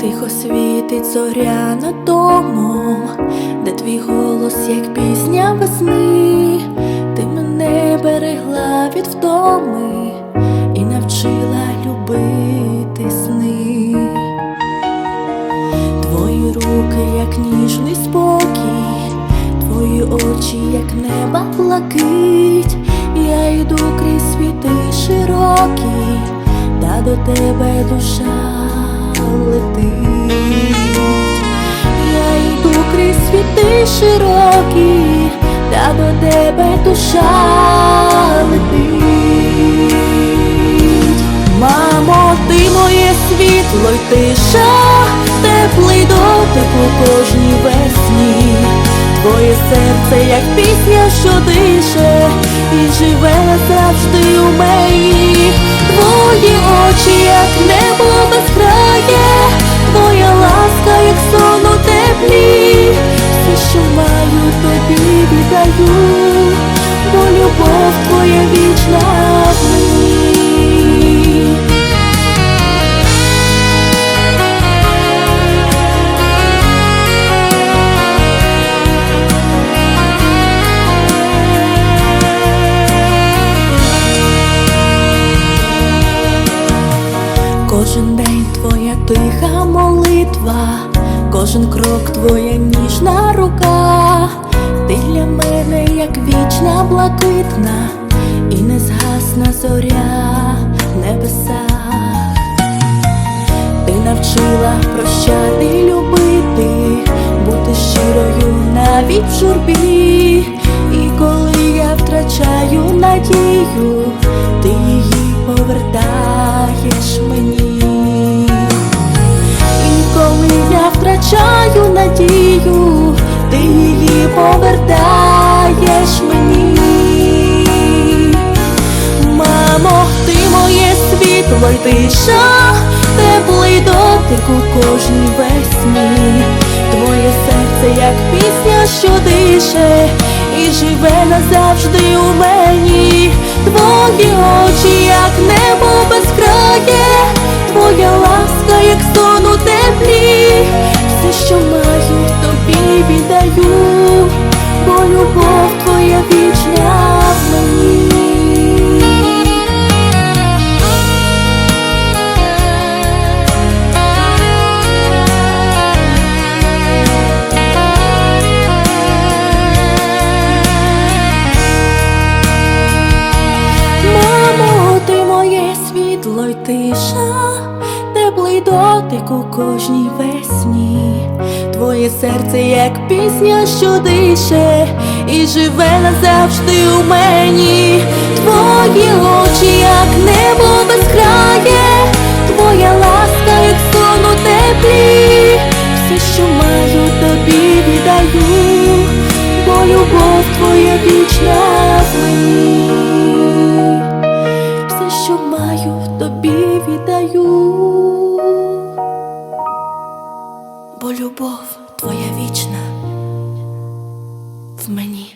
Тихо світить зоря над домом, де твій голос, як пісня весни, ти мене берегла від втоми і навчила любити сни. Твої руки, як ніжний спокій твої очі, як неба блакить, я йду крізь світи широкі, та до тебе душа летить. Я йду крізь світи широкі, та до тебе душа летить. Мамо, ти моє світло й тиша, теплий дотик у кожній. Твоє серце, як пісня, що дише, і живе завжди у мені. Твої очі, як небо молитва, кожен крок твоя ніжна рука, ти для мене як вічна блакитна і не згасна зоря в небесах. Ти навчила прощати, любити, бути щирою навіть в журбі. І коли я втрачаю надію, ти повертаєш мені. Мамо, ти моє світло й тиша, теплий дотик у кожній весні. Твоє серце, як пісня, що дише, і живе назавжди у мені. Твої очі, світло й тиша, теплий дотик у кожній весні. Твоє серце, як пісня, що дише, і живе назавжди у мені. Твої очі, як небо безкрає, твоя ласка, як сон у теплі. Все, що маю, тобі віддаю, бо любов твоя вічна в мені. бо любов твоя вічна в мені.